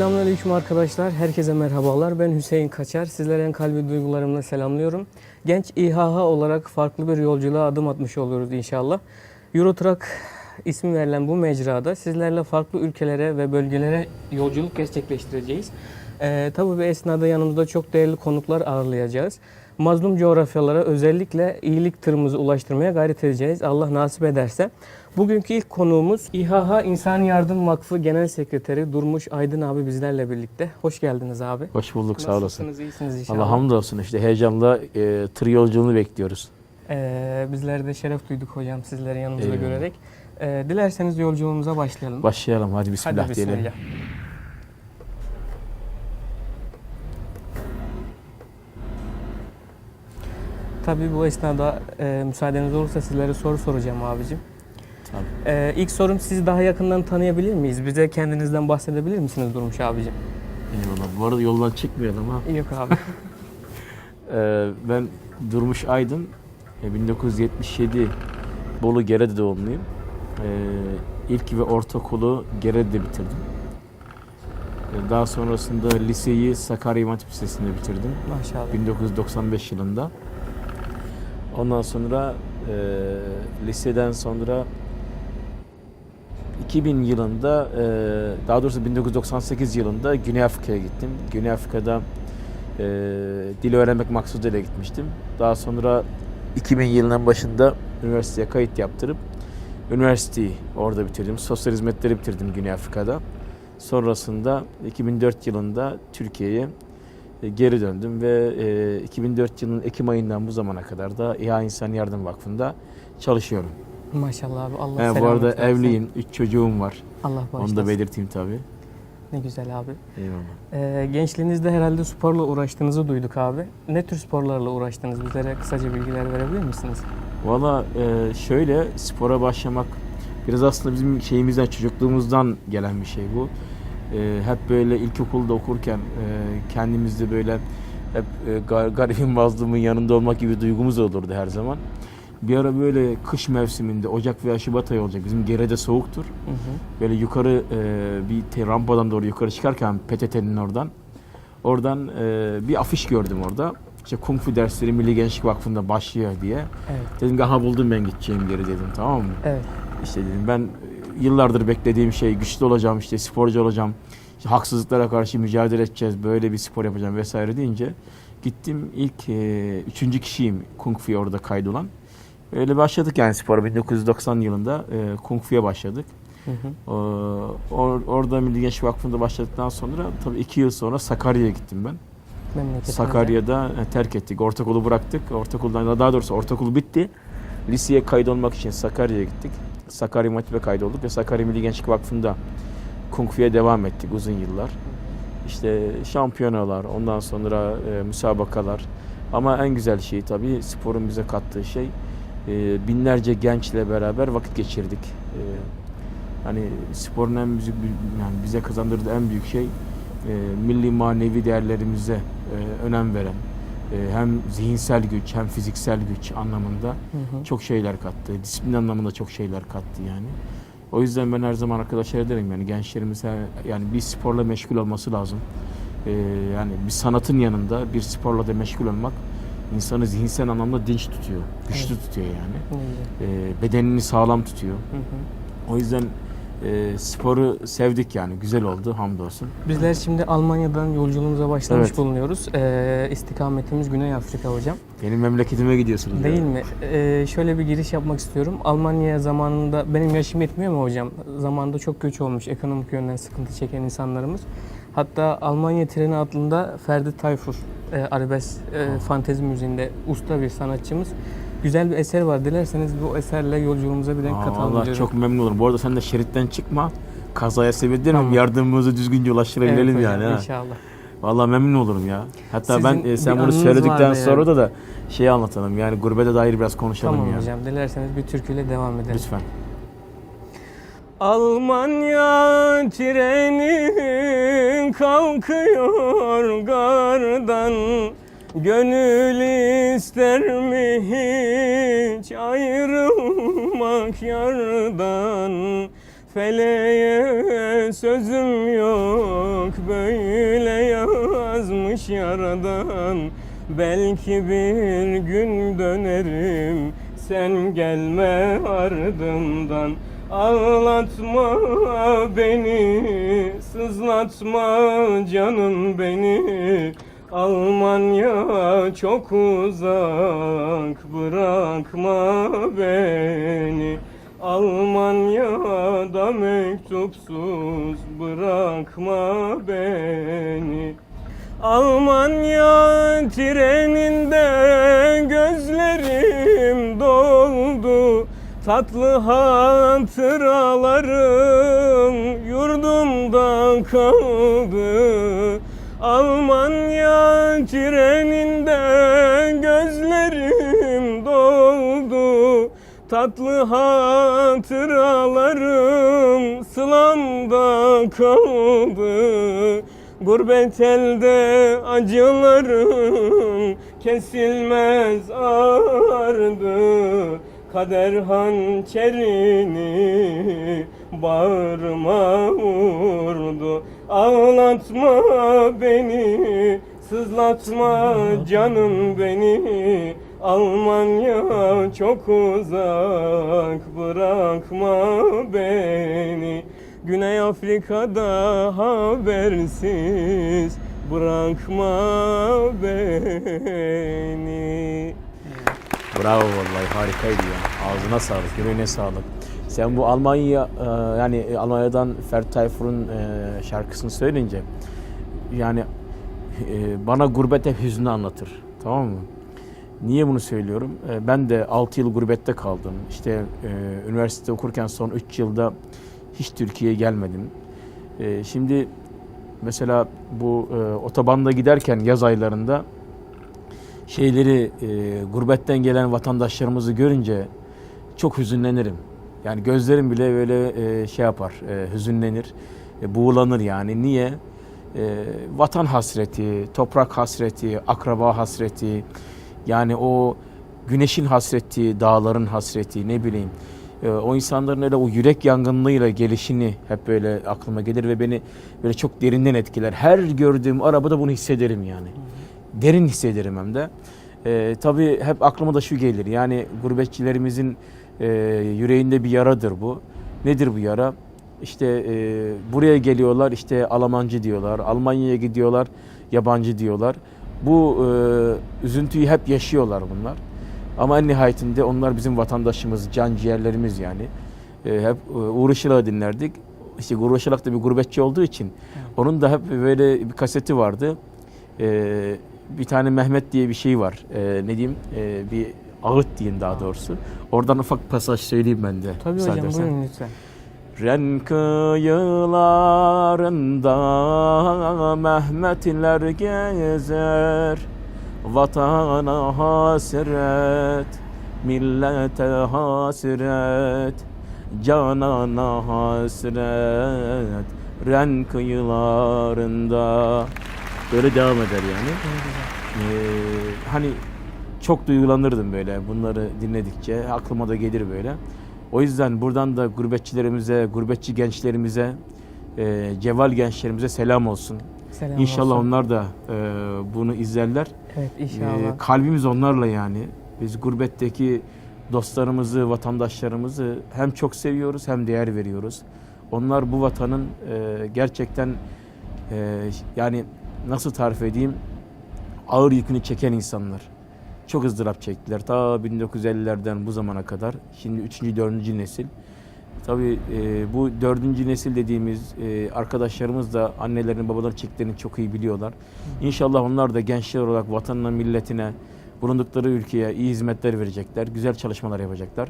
Selamünaleyküm arkadaşlar. Herkese merhabalar. Ben Hüseyin Kaçar. Sizlere en kalbi duygularımla selamlıyorum. Genç İHH olarak farklı bir yolculuğa adım atmış oluyoruz inşallah. Eurotrack ismi verilen bu mecrada sizlerle farklı ülkelere ve bölgelere yolculuk gerçekleştireceğiz. Ee, tabii bu esnada yanımızda çok değerli konuklar ağırlayacağız. Mazlum coğrafyalara özellikle iyilik tırımızı ulaştırmaya gayret edeceğiz. Allah nasip ederse. Bugünkü ilk konuğumuz İHH İnsan Yardım Vakfı Genel Sekreteri Durmuş Aydın abi bizlerle birlikte. Hoş geldiniz abi. Hoş bulduk sağ olasın. Nasılsınız? İyisiniz inşallah. Allah hamdolsun işte heyecanla e, tır yolculuğunu bekliyoruz. Ee, bizler de şeref duyduk hocam sizleri yanımızda Eyvallah. görerek. Ee, dilerseniz yolculuğumuza başlayalım. Başlayalım hadi bismillah, Hadi diyelim. bismillah. Tabii bu esnada e, müsaadeniz olursa sizlere soru soracağım abicim. Tabii. Ee, ilk sorum sizi daha yakından tanıyabilir miyiz? Bize kendinizden bahsedebilir misiniz Durmuş abicim? Eyvallah. Bu arada yoldan çıkmayalım ha. Yok abi. E, ben Durmuş Aydın. E, 1977 Bolu Gerede doğumluyum. E, ilk ve ortaokulu Gerede'de bitirdim. E, daha sonrasında liseyi Sakarya İmam Hatip Lisesi'nde bitirdim. Maşallah. 1995 yılında. Ondan sonra e, liseden sonra 2000 yılında e, daha doğrusu 1998 yılında Güney Afrika'ya gittim. Güney Afrika'da e, dil öğrenmek maksuduyla gitmiştim. Daha sonra 2000 yılının başında üniversiteye kayıt yaptırıp üniversiteyi orada bitirdim. Sosyal hizmetleri bitirdim Güney Afrika'da. Sonrasında 2004 yılında Türkiye'ye e, geri döndüm ve e, 2004 yılının Ekim ayından bu zamana kadar da İHA İnsan Yardım Vakfı'nda çalışıyorum. Maşallah abi. Allah He, bu arada versin. evliyim, 3 çocuğum var. Allah Onu bağışlasın. da belirteyim tabii. Ne güzel abi. Eyvallah. Ee, gençliğinizde herhalde sporla uğraştığınızı duyduk abi. Ne tür sporlarla uğraştınız? Bizlere kısaca bilgiler verebilir misiniz? Valla e, şöyle spora başlamak biraz aslında bizim şeyimizden çocukluğumuzdan gelen bir şey bu. E, hep böyle ilkokulda okurken e, kendimizde böyle hep e, gar- garibin mazlumun yanında olmak gibi duygumuz olurdu her zaman. Bir ara böyle kış mevsiminde Ocak veya Şubat ayı olacak. Bizim geride soğuktur. Hı hı. Böyle yukarı e, bir te- rampadan doğru yukarı çıkarken PTT'nin oradan oradan e, bir afiş gördüm orada. İşte Kung Fu dersleri Milli Gençlik Vakfı'nda başlıyor diye. Evet. Dedim ki aha buldum ben gideceğim yeri dedim tamam mı? Evet. İşte dedim ben yıllardır beklediğim şey güçlü olacağım işte sporcu olacağım. İşte haksızlıklara karşı mücadele edeceğiz böyle bir spor yapacağım vesaire deyince gittim ilk e, üçüncü kişiyim Kung Fu'ya orada kaydolan. Öyle başladık yani spora 1990 yılında e, Kung Fu'ya başladık. Hı hı. Ee, or- orada Milli Gençlik Vakfı'nda başladıktan sonra tabii iki yıl sonra Sakarya'ya gittim ben. Sakarya'da e, terk ettik. Ortaokulu bıraktık. Ortaokuldan daha doğrusu ortaokul bitti. Liseye kaydolmak için Sakarya'ya gittik. Sakarya Matip'e kaydolduk ve Sakarya Milli Gençlik Vakfı'nda Kung Fu'ya devam ettik uzun yıllar. İşte şampiyonalar, ondan sonra e, müsabakalar. Ama en güzel şey tabii sporun bize kattığı şey e, binlerce gençle beraber vakit geçirdik. E, hani sporun en büyük yani bize kazandırdığı en büyük şey e, milli manevi değerlerimize e, önem veren e, hem zihinsel güç hem fiziksel güç anlamında Hı hı. çok şeyler kattı. Disiplin anlamında çok şeyler kattı yani. O yüzden ben her zaman arkadaşlara derim yani gençlerimize yani bir sporla meşgul olması lazım. E, yani bir sanatın yanında bir sporla da meşgul olmak insanı zihinsel anlamda dinç tutuyor. Güçlü Evet. tutuyor yani. Ne güzel. E, bedenini sağlam tutuyor. Hı hı. O yüzden e, sporu sevdik yani. Güzel oldu hamdolsun. Bizler şimdi Almanya'dan yolculuğumuza başlamış Evet. bulunuyoruz. Ee, istikametimiz Güney Afrika hocam. Benim memleketime gidiyorsunuz. Değil yani. mi? Ee, şöyle bir giriş yapmak istiyorum. Almanya zamanında benim yaşım yetmiyor mu hocam? Zamanında çok göç olmuş. Ekonomik yönden sıkıntı çeken insanlarımız. Hatta Almanya treni adında Ferdi Tayfur e, arabesk e, fantezi müziğinde usta bir sanatçımız. Güzel bir eser var. Dilerseniz bu eserle yolculuğumuza bir renk katalım Allah diyorum. çok memnun olurum. Bu arada sen de şeritten çıkma. Kazaya sebep? Tamam. Yardımımızı düzgünce ulaştırabilelim Evet hocam, yani. Ha. İnşallah. Vallahi memnun olurum ya. Hatta Sizin ben e, sen bunu söyledikten vardı sonra yani. da da şeyi anlatalım. Yani gurbete dair biraz konuşalım Tamam ya. hocam. Dilerseniz bir türküyle devam edelim. Lütfen. Almanya treni kalkıyor gardan. Gönül ister mi hiç ayrılmak yardan? Feleğe sözüm yok böyle yazmış yaradan. Belki bir gün dönerim sen gelme ardımdan Ağlatma beni, sızlatma canım beni. Almanya çok uzak, bırakma beni. Almanya'da mektupsuz bırakma beni. Almanya treninde gözlerim doldu Tatlı hatıralarım yurdumda kaldı. Almanya treninde gözlerim doldu. Tatlı hatıralarım sılamda kaldı. Gurbet elde acılarım kesilmez ardı Kader hançerini bağrıma vurdu. Ağlatma beni, sızlatma canım beni. Almanya çok uzak, bırakma beni. Güney Afrika'da habersiz Bırakma beni. Bravo vallahi harikaydı ya. Ağzına sağlık, yüreğine sağlık. Sen bu Almanya e, yani e, Almanya'dan Ferdi Tayfur'un e, şarkısını söyleyince yani bana gurbet hep hüznü anlatır. Tamam mı? Niye bunu söylüyorum? Ben de 6 yıl gurbette kaldım. İşte üniversite okurken son 3 yılda hiç Türkiye'ye gelmedim. Şimdi mesela bu otobanda giderken yaz aylarında şeyleri e, gurbetten gelen vatandaşlarımızı görünce çok hüzünlenirim. Yani gözlerim bile böyle e, şey yapar, e, hüzünlenir, e, buğulanır yani. Niye? E, vatan hasreti, toprak hasreti, akraba hasreti, yani o güneşin hasreti, dağların hasreti, ne bileyim. E, o insanların öyle o yürek yangınlığıyla gelişini hep böyle aklıma gelir ve beni böyle çok derinden etkiler. Her gördüğüm arabada bunu hissederim yani. Derin hissederim hem de. E, tabii hep aklıma da şu gelir. Yani gurbetçilerimizin e, yüreğinde bir yaradır bu. Nedir bu yara? İşte e, buraya geliyorlar işte Almancı diyorlar. Almanya'ya gidiyorlar yabancı diyorlar. Bu e, üzüntüyü hep yaşıyorlar bunlar. Ama en nihayetinde onlar bizim vatandaşımız, can ciğerlerimiz yani. E, hep e, Uğur Işılak'ı dinlerdik. İşte Uğur Işılak da bir gurbetçi olduğu için onun da hep böyle bir kaseti vardı. E, bir tane Mehmet diye bir şey var. E, ne diyeyim? E, bir ağıt diyeyim daha doğrusu. Oradan ufak pasaj söyleyeyim ben de. Tabii hocam edersen. buyurun lütfen Ren kıyılarında Mehmetler gezer Vatana hasret Millete hasret Canana hasret Ren kıyılarında Böyle devam eder yani. Ee, hani çok duygulanırdım böyle bunları dinledikçe. Aklıma da gelir böyle. O yüzden buradan da gurbetçilerimize, gurbetçi gençlerimize, e, ceval gençlerimize selam olsun. Selam İnşallah olsun. onlar da e, bunu izlerler. Evet E, inşallah kalbimiz onlarla yani. Biz gurbetteki dostlarımızı, vatandaşlarımızı hem çok seviyoruz hem değer veriyoruz. Onlar bu vatanın e, gerçekten e, yani nasıl tarif edeyim ağır yükünü çeken insanlar. Çok ızdırap çektiler. Ta 1950'lerden bu zamana kadar. Şimdi 3. 4. nesil. Tabii e, bu dördüncü nesil dediğimiz e, arkadaşlarımız da annelerin babaların çektiklerini çok iyi biliyorlar. İnşallah onlar da gençler olarak vatanına, milletine, bulundukları ülkeye iyi hizmetler verecekler. Güzel çalışmalar yapacaklar.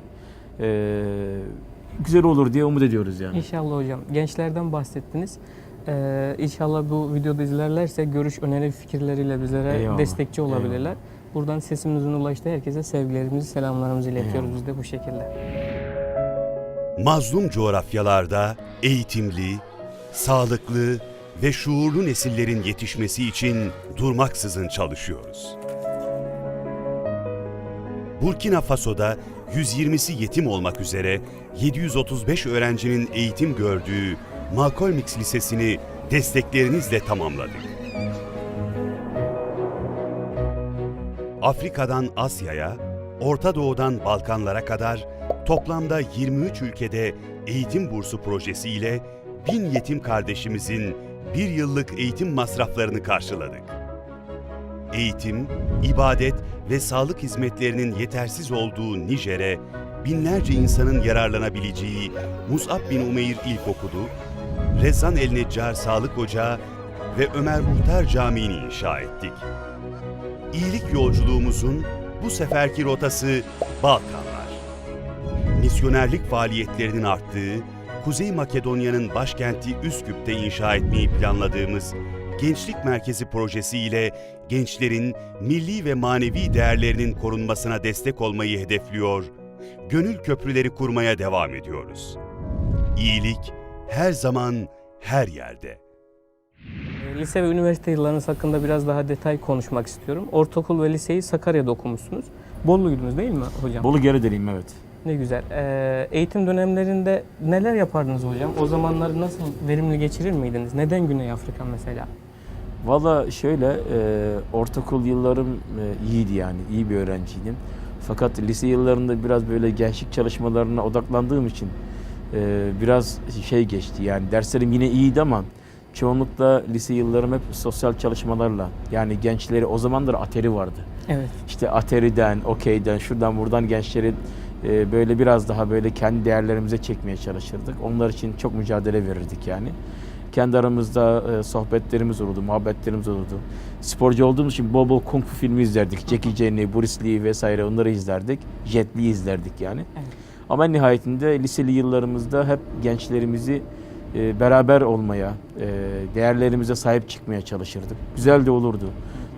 E, güzel olur diye umut ediyoruz yani. İnşallah hocam. Gençlerden bahsettiniz. Ee, inşallah bu videoda izlerlerse görüş, öneri, fikirleriyle bizlere Eyvallah, destekçi olabilirler. eyvallah. Buradan sesimizin ulaştığı herkese sevgilerimizi, selamlarımızı iletiyoruz biz de bu şekilde. Mazlum coğrafyalarda eğitimli, sağlıklı ve şuurlu nesillerin yetişmesi için durmaksızın çalışıyoruz. Burkina Faso'da 120'si yetim olmak üzere 735 öğrencinin eğitim gördüğü Malcolm X Lisesi'ni desteklerinizle tamamladık. Afrika'dan Asya'ya, Orta Doğu'dan Balkanlara kadar toplamda 23 ülkede eğitim bursu projesiyle bin yetim kardeşimizin bir yıllık eğitim masraflarını karşıladık. Eğitim, ibadet ve sağlık hizmetlerinin yetersiz olduğu Nijer'e binlerce insanın yararlanabileceği Mus'ab bin Umeyr İlkokulu, Rezzan El Neccar Sağlık Ocağı ve Ömer Muhtar Camii'ni inşa ettik. İyilik yolculuğumuzun bu seferki rotası Balkanlar. Misyonerlik faaliyetlerinin arttığı, Kuzey Makedonya'nın başkenti Üsküp'te inşa etmeyi planladığımız Gençlik Merkezi projesi ile gençlerin milli ve manevi değerlerinin korunmasına destek olmayı hedefliyor, gönül köprüleri kurmaya devam ediyoruz. İyilik her zaman her yerde. Lise ve üniversite yıllarınız hakkında biraz daha detay konuşmak istiyorum. Ortaokul ve liseyi Sakarya'da okumuşsunuz. Bolluydunuz değil mi hocam? Bolu geri deliyim evet. Ne güzel. Ee, eğitim dönemlerinde neler yapardınız hocam? O zamanları nasıl verimli geçirir miydiniz? Neden Güney Afrika mesela? Valla şöyle, e, ortaokul yıllarım e, iyiydi yani, iyi bir öğrenciydim. Fakat lise yıllarında biraz böyle gençlik çalışmalarına odaklandığım için e, biraz şey geçti. Yani derslerim yine iyiydi ama çoğunlukla lise yıllarım hep sosyal çalışmalarla. Yani gençleri, o zamanlar ateri vardı. Evet. İşte ateriden, okeyden, şuradan buradan gençleri e, böyle biraz daha böyle kendi değerlerimize çekmeye çalışırdık. Onlar için çok mücadele verirdik yani. Kendi aramızda e, sohbetlerimiz olurdu, muhabbetlerimiz olurdu. Sporcu olduğumuz için bol bol kung fu filmi izlerdik. Jackie Chan'i, Bruce Lee vesaire onları izlerdik. Jet Li izlerdik yani. Evet. Ama nihayetinde liseli yıllarımızda hep gençlerimizi e, beraber olmaya, e, değerlerimize sahip çıkmaya çalışırdık. Güzel de olurdu.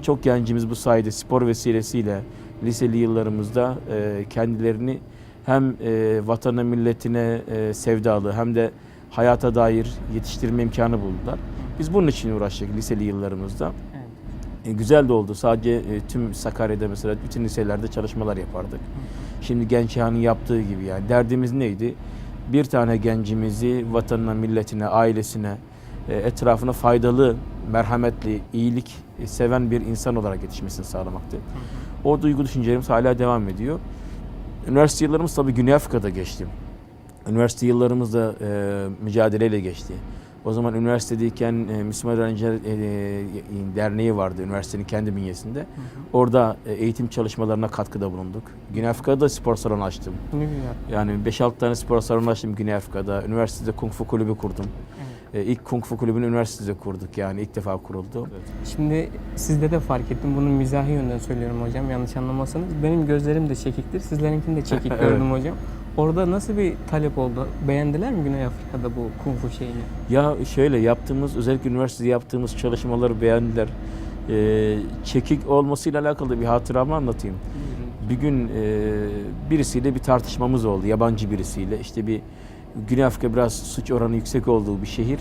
Çok gencimiz bu sayede spor vesilesiyle liseli yıllarımızda e, kendilerini hem e, vatana milletine e, sevdalı hem de hayata dair yetiştirme imkanı buldular. Biz bunun için uğraştık liseli yıllarımızda. Evet. E, güzel de oldu. Sadece e, tüm Sakarya'da mesela bütün liselerde çalışmalar yapardık. Şimdi Genç İHA'nın yaptığı gibi yani. Derdimiz neydi? Bir tane gencimizi vatanına, milletine, ailesine, e, etrafına faydalı, merhametli, iyilik e, seven bir insan olarak yetişmesini sağlamaktı. O duygu düşüncelerimiz hala devam ediyor. Üniversite yıllarımız tabii Güney Afrika'da geçti. Üniversite yıllarımız da e, mücadeleyle geçti. O zaman üniversitedeyken e, Müslüman Öğrenciler e, Derneği vardı üniversitenin kendi bünyesinde. Orada e, eğitim çalışmalarına katkıda bulunduk. Güney Afrika'da spor salonu açtım. Ne güzel. Yani 5-6 tane spor salonu açtım Güney Afrika'da. Üniversitede Kung Fu kulübü kurdum. E, ilk Kung Fu kulübünü üniversitede kurduk yani ilk defa kuruldu. Şimdi sizde de fark ettim. Bunu mizahi yönden söylüyorum hocam. Yanlış anlamazsanız. Benim gözlerim de çekiktir. Sizlerinkini de çekik Evet. gördüm hocam. Orada nasıl bir talep oldu? Beğendiler mi Güney Afrika'da bu kung fu şeyini? Ya şöyle yaptığımız özellikle üniversitede yaptığımız çalışmaları beğendiler. E, çekik olmasıyla alakalı bir hatıramı anlatayım. Bir gün e, birisiyle bir tartışmamız oldu. Yabancı birisiyle. İşte bir Güney Afrika biraz suç oranı yüksek olduğu bir şehir.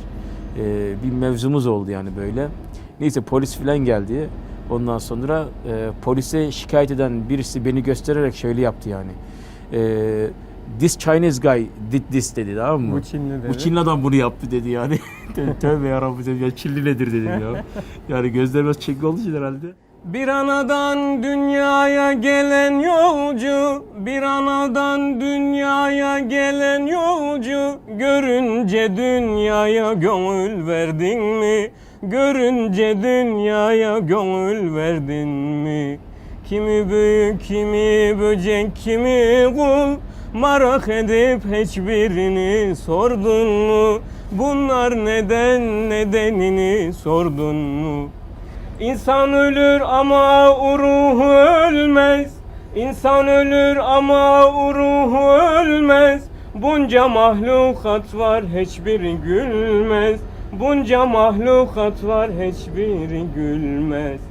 E, bir mevzumuz oldu yani böyle. Neyse polis falan geldi. Ondan sonra e, polise şikayet eden birisi beni göstererek şöyle yaptı yani. E, this Chinese guy did this dedi tamam mı? Bu Çinli de. Bu Çinli adam bunu yaptı dedi yani. Tövbe yarabbim dedim ya Çinli nedir dedim ya. Yani gözlerim biraz çekik olduğu için herhalde. Bir anadan dünyaya gelen yolcu, bir anadan dünyaya gelen yolcu, görünce dünyaya gönül verdin mi? Görünce dünyaya gönül verdin mi? Kimi büyük, kimi böcek, kimi kul, Merak edip hiçbirini sordun mu? Bunlar neden nedenini sordun mu? İnsan ölür ama ruhu ölmez. İnsan ölür ama ruhu ölmez. Bunca mahlukat var hiçbiri gülmez. Bunca mahlukat var hiçbiri gülmez.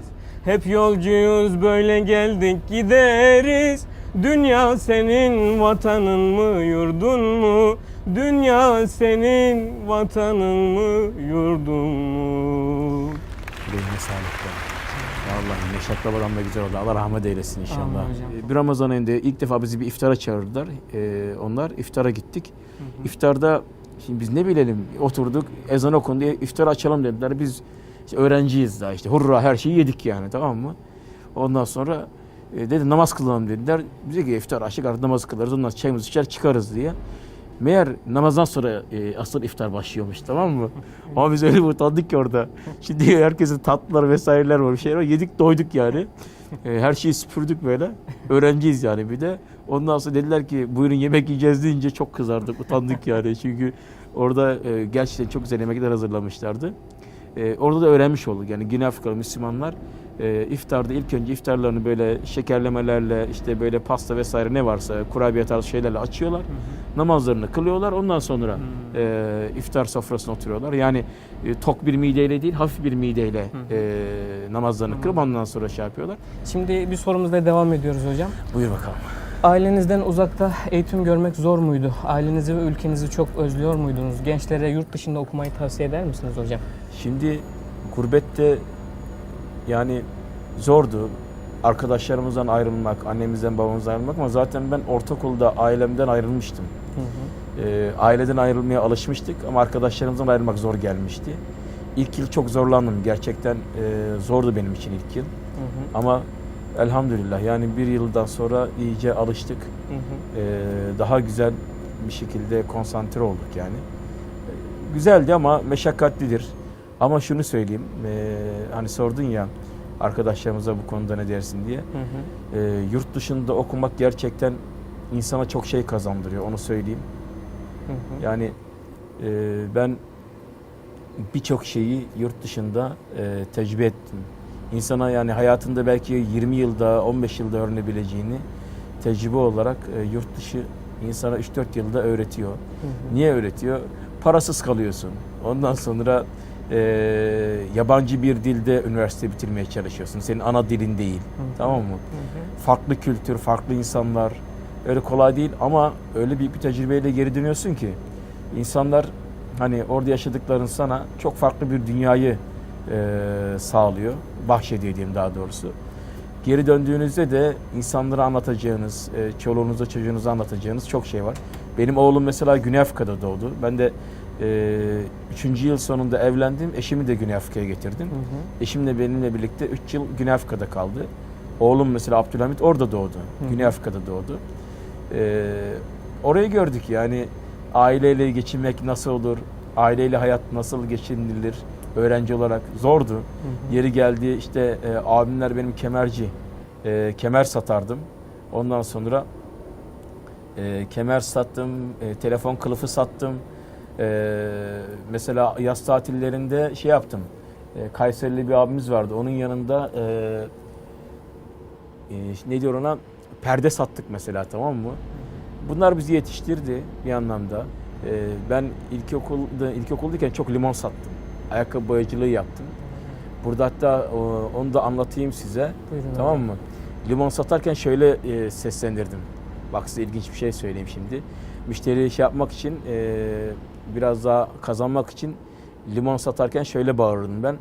Hep yolcuyuz böyle geldik gideriz. Dünya senin vatanın mı yurdun mu? Dünya senin vatanın mı yurdun mu? Yüreğine sağlık. Vallahi Neşet Baba'dan da güzel oldu. Allah rahmet eylesin inşallah. Amin. Ee, Bir Ramazan ayında ilk defa bizi bir iftara çağırdılar. Ee, onlar iftara gittik. İftarda şimdi biz ne bilelim oturduk ezan okundu iftar açalım dediler. Biz işte öğrenciyiz daha işte hurra her şeyi yedik yani tamam mı? Ondan sonra e, dedi namaz kılalım dediler. Bize ki iftar açık artık namaz kılarız ondan çayımızı içer çıkarız diye. Meğer namazdan sonra e, asıl iftar başlıyormuş tamam mı? Ama biz öyle bir utandık ki orada. Şimdi herkesin tatlılar vesaireler var bir şeyler var. Yedik doyduk yani. E, her şeyi süpürdük böyle. Öğrenciyiz yani bir de. Ondan sonra dediler ki buyurun yemek yiyeceğiz deyince çok kızardık, utandık yani. Çünkü orada e, gerçekten çok güzel yemekler hazırlamışlardı. E, orada da öğrenmiş olduk. Yani Güney Afrikalı Müslümanlar e, iftarda ilk önce iftarlarını böyle şekerlemelerle işte böyle pasta vesaire ne varsa kurabiye tarzı şeylerle açıyorlar. Namazlarını kılıyorlar. Ondan sonra e, iftar sofrasına oturuyorlar. Yani e, tok bir mideyle değil hafif bir mideyle e, namazlarını kılıp ondan sonra şey yapıyorlar. Şimdi bir sorumuzla devam ediyoruz hocam. Buyur bakalım. Ailenizden uzakta eğitim görmek zor muydu? Ailenizi ve ülkenizi çok özlüyor muydunuz? Gençlere yurt dışında okumayı tavsiye eder misiniz hocam? Şimdi gurbette yani zordu. Arkadaşlarımızdan ayrılmak, annemizden babamızdan ayrılmak ama zaten ben ortaokulda ailemden ayrılmıştım. Hı hı. Ee, aileden ayrılmaya alışmıştık ama arkadaşlarımızdan ayrılmak zor gelmişti. İlk yıl çok zorlandım. Gerçekten e, zordu benim için ilk yıl. Hı hı. Ama elhamdülillah yani bir yıldan sonra iyice alıştık. Hı hı. Ee, daha güzel bir şekilde konsantre olduk yani. Ee, Güzeldi ama meşakkatlidir. Ama şunu söyleyeyim, ee, hani sordun ya arkadaşlarımıza bu konuda ne dersin diye. Hı hı. Ee, yurt dışında okumak gerçekten insana çok şey kazandırıyor, onu söyleyeyim. Hı hı. Yani e, ben birçok şeyi yurt dışında e, tecrübe ettim. İnsana yani hayatında belki 20 yılda, 15 yılda öğrenebileceğini tecrübe olarak e, yurt dışı insana 3-4 yılda öğretiyor. Hı hı. Niye öğretiyor? Parasız kalıyorsun. Ondan sonra e, yabancı bir dilde üniversite bitirmeye çalışıyorsun. Senin ana dilin değil. Hı. Tamam mı? Hı hı. farklı kültür, farklı insanlar. Öyle kolay değil ama öyle büyük bir tecrübeyle geri dönüyorsun ki insanlar hani orada yaşadıkların sana çok farklı bir dünyayı e, sağlıyor, bahşediyor diyeyim daha doğrusu. Geri döndüğünüzde de insanlara anlatacağınız, e, çoluğunuza çocuğunuza anlatacağınız çok şey var. Benim oğlum mesela Güney Afrika'da doğdu. Ben de e, üçüncü yıl sonunda evlendim. Eşimi de Güney Afrika'ya getirdim. Hı hı. Eşim de benimle birlikte 3 yıl Güney Afrika'da kaldı. Oğlum mesela Abdülhamit orada doğdu. Hı. Güney Afrika'da doğdu. Ee, orayı gördük yani aileyle geçinmek nasıl olur, aileyle hayat nasıl geçinilir öğrenci olarak zordu. Hı hı. Yeri geldi işte e, abimler benim kemerci, e, kemer satardım. Ondan sonra e, kemer sattım, e, telefon kılıfı sattım. E, mesela yaz tatillerinde şey yaptım. E, Kayserili bir abimiz vardı. Onun yanında e, e, ne diyor ona perde sattık mesela tamam mı? Bunlar bizi yetiştirdi bir anlamda. E, ben ilkokulda ilkokuldayken çok limon sattım. Ayakkabı boyacılığı yaptım. Burada hatta o, onu da anlatayım size. Buyurun Tamam abi. mı? Limon satarken şöyle e, seslendirdim. Bak size ilginç bir şey söyleyeyim şimdi. Müşteriyi şey yapmak için, e, biraz daha kazanmak için limon satarken şöyle bağırırdım ben.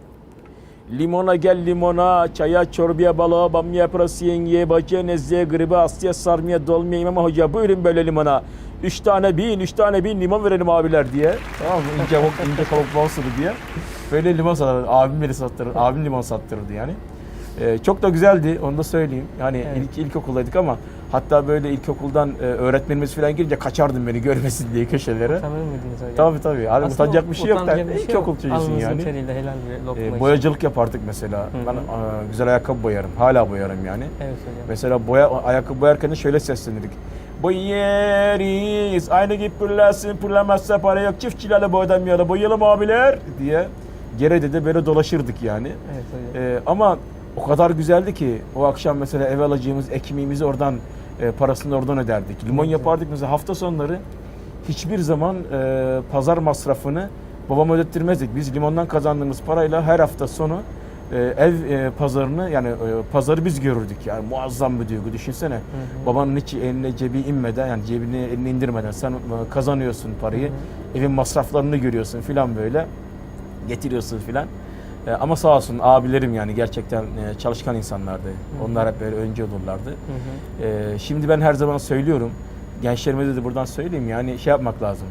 Limona gel limona, çaya, çorbaya, balığa, bamya, pırası, yengeye, bacıya, nezleye, gribe, asya, sarmaya, dolmaya, imam hoca buyurun böyle limona. Üç tane bin, üç tane bin limon verelim abiler diye. Tamam mı? İnce, ince balsılı diye. Böyle limon satardı. Abim beni sattırır. Abim limon sattırırdı yani. Ee, çok da güzeldi onu da söyleyeyim. Yani Evet. ilk ilkokuldaydık ama hatta böyle ilkokuldan e, öğretmenimiz falan gelince kaçardım beni görmesin diye köşelere. Tanır mıydınız hocam? Tabii tabii. Hani utanacak bir şey yok bir şey ilkokul çocuğusun yani. teriyle helal bir lokma Ee, için. boyacılık yapardık mesela. Hı hı. Ben e, güzel ayakkabı boyarım. Hala boyarım yani. Evet hocam. Mesela boya ayakkabı boyarken de şöyle seslenirdik. Boyarız. Aynı gibi pırlasın. Pırlamazsa para yok. Çiftçilerle boyadamıyor. Boyayalım abiler diye. Gerede de böyle dolaşırdık yani. Evet hocam. Ee, ama o kadar güzeldi ki o akşam mesela eve alacağımız ekmeğimizi oradan e, parasını oradan öderdik. Limon Evet. yapardık mesela hafta sonları hiçbir zaman e, pazar masrafını babama ödettirmezdik. Biz limondan kazandığımız parayla her hafta sonu ev e, pazarını yani e, pazarı biz görürdük. Yani muazzam bir duygu düşünsene. Hı hı. Babanın hiç eline cebi inmeden yani cebini elini indirmeden sen e, kazanıyorsun parayı. Hı Evin masraflarını görüyorsun filan böyle. Getiriyorsun filan. Ama sağ olsun abilerim yani gerçekten çalışkan insanlardı. Onlar hep böyle önce olurlardı. Hı hı. Şimdi ben her zaman söylüyorum. Gençlerimize de buradan söyleyeyim yani şey yapmak lazım.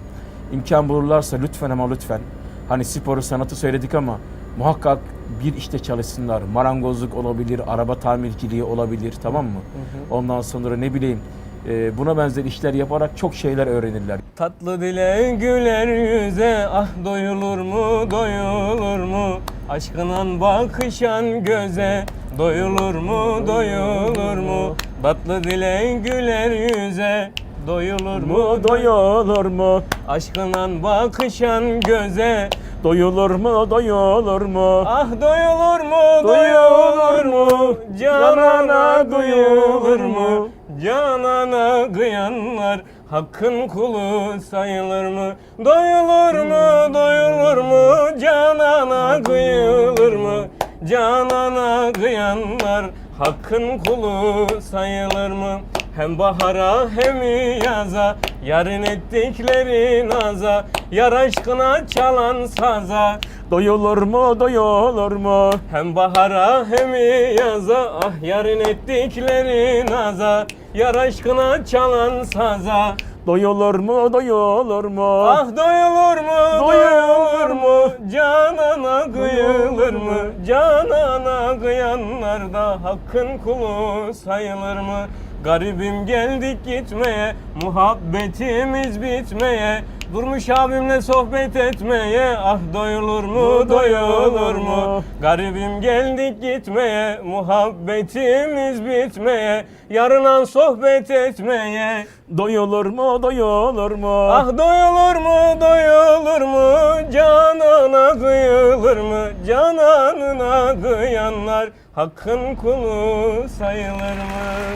İmkan bulurlarsa lütfen ama lütfen. Hani sporu sanatı söyledik ama muhakkak bir işte çalışsınlar. Marangozluk olabilir, araba tamirciliği olabilir tamam mı? Hı hı. Ondan sonra ne bileyim e, buna benzer işler yaparak çok şeyler öğrenirler. Tatlı dile güler yüze ah doyulur mu doyulur mu Aşkınan bakışan göze doyulur mu doyulur mu Tatlı dile güler yüze doyulur mu Mu doyulur mu? Aşkınan bakışan göze Doyulur mu doyulur mu? Ah doyulur mu doyulur mu Canana doyulur mu Canana kıyanlar Hakkın kulu sayılır mı? Doyulur mu, doyulur mu? Canana kıyılır mı? Canana kıyanlar Hakkın kulu sayılır mı? Hem bahara hem yaza Yarın ettikleri naza Yar aşkına çalan saza. Doyulur mu doyulur mu? hem bahara hem yaza ah yarın ettikleri naza Yar aşkına çalan saza. Doyulur mu doyulur mu? Ah doyulur mu doyulur mu? Canana kıyılır mı? Canana kıyanlar da hakkın kulu sayılır mı Garibim geldik gitmeye Muhabbetimiz bitmeye. Durmuş abimle sohbet etmeye Ah doyulur mu doyulur mu? Garibim geldik gitmeye Muhabbetimiz bitmeye. Yarınan sohbet etmeye. Doyulur mu doyulur mu? Ah doyulur mu doyulur mu? Canana kıyılır mı? Cananına kıyanlar Hakkın kulu sayılır mı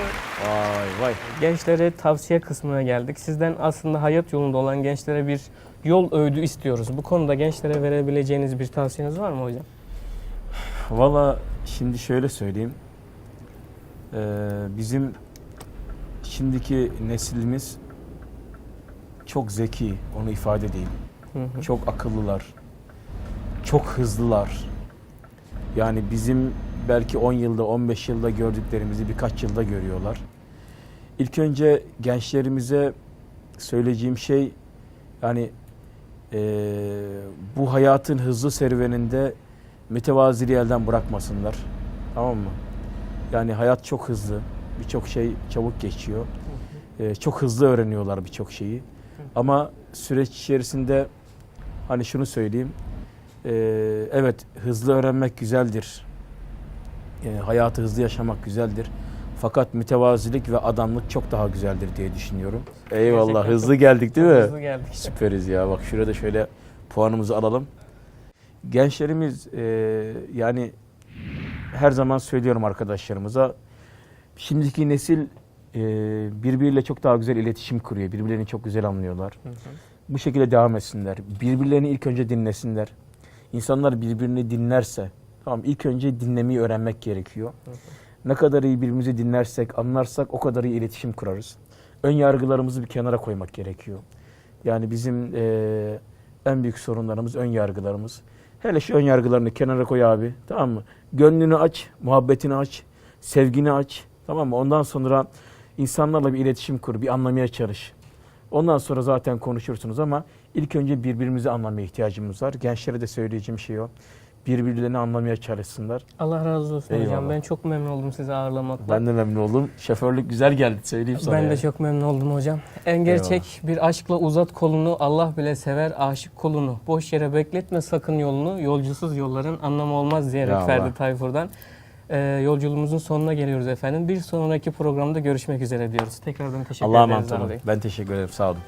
Vay vay. Gençlere tavsiye kısmına geldik. Sizden aslında hayat yolunda olan gençlere bir yol öğüdü istiyoruz. Bu konuda gençlere verebileceğiniz bir tavsiyeniz var mı hocam? Valla şimdi şöyle söyleyeyim. Ee, bizim şimdiki neslimiz çok zeki, onu ifade edeyim. Hı hı. Çok akıllılar. Çok hızlılar. Yani bizim belki 10 yılda, 15 yılda gördüklerimizi birkaç yılda görüyorlar. İlk önce gençlerimize söyleyeceğim şey yani eee, bu hayatın hızlı serüveninde mütevaziliği elden bırakmasınlar. Tamam mı? Yani hayat çok hızlı. Birçok şey çabuk geçiyor. Eee, çok hızlı öğreniyorlar birçok şeyi. Ama süreç içerisinde hani şunu söyleyeyim. Eee, evet hızlı öğrenmek güzeldir. Eee, hayatı hızlı yaşamak güzeldir. Fakat mütevazilik ve adamlık çok daha güzeldir diye düşünüyorum. Eyvallah Gerçekten hızlı geldik değil mi? hızlı geldik. Süperiz ya. Bak şurada şöyle puanımızı alalım. Gençlerimiz e, yani her zaman söylüyorum arkadaşlarımıza. Şimdiki nesil e, birbiriyle çok daha güzel iletişim kuruyor. Birbirlerini çok güzel anlıyorlar. Hı hı. Bu şekilde devam etsinler. Birbirlerini ilk önce dinlesinler. İnsanlar birbirini dinlerse, tamam ilk önce dinlemeyi öğrenmek gerekiyor. Ne kadar iyi birbirimizi dinlersek, anlarsak o kadar iyi iletişim kurarız. Ön yargılarımızı bir kenara koymak gerekiyor. Yani bizim eee, en büyük sorunlarımız ön yargılarımız. Hele şu ön yargılarını kenara koy abi. Tamam mı? Gönlünü aç, muhabbetini aç, sevgini aç. Tamam mı? Ondan sonra insanlarla bir iletişim kur, bir anlamaya çalış. Ondan sonra zaten konuşursunuz ama ilk önce birbirimizi anlamaya ihtiyacımız var. Gençlere de söyleyeceğim şey o. Birbirlerini anlamaya çalışsınlar. Allah razı olsun hocam. Eyvallah. Ben çok memnun oldum sizi ağırlamakla. Ben de memnun oldum. Şoförlük güzel geldi söyleyeyim sana. Ben de yani. çok memnun oldum hocam. En gerçek bir aşkla uzat kolunu, Allah bile sever aşık kolunu. Boş yere bekletme sakın yolunu, yolcusuz yolların anlamı olmaz diyerek Ya Ferdi. Tayfur'dan. Ee, yolculuğumuzun sonuna geliyoruz efendim. Bir sonraki programda görüşmek üzere diyoruz. Tekrardan teşekkür Allah'a ederiz emanet Zahan olun. Ben teşekkür ederim. Sağ olun.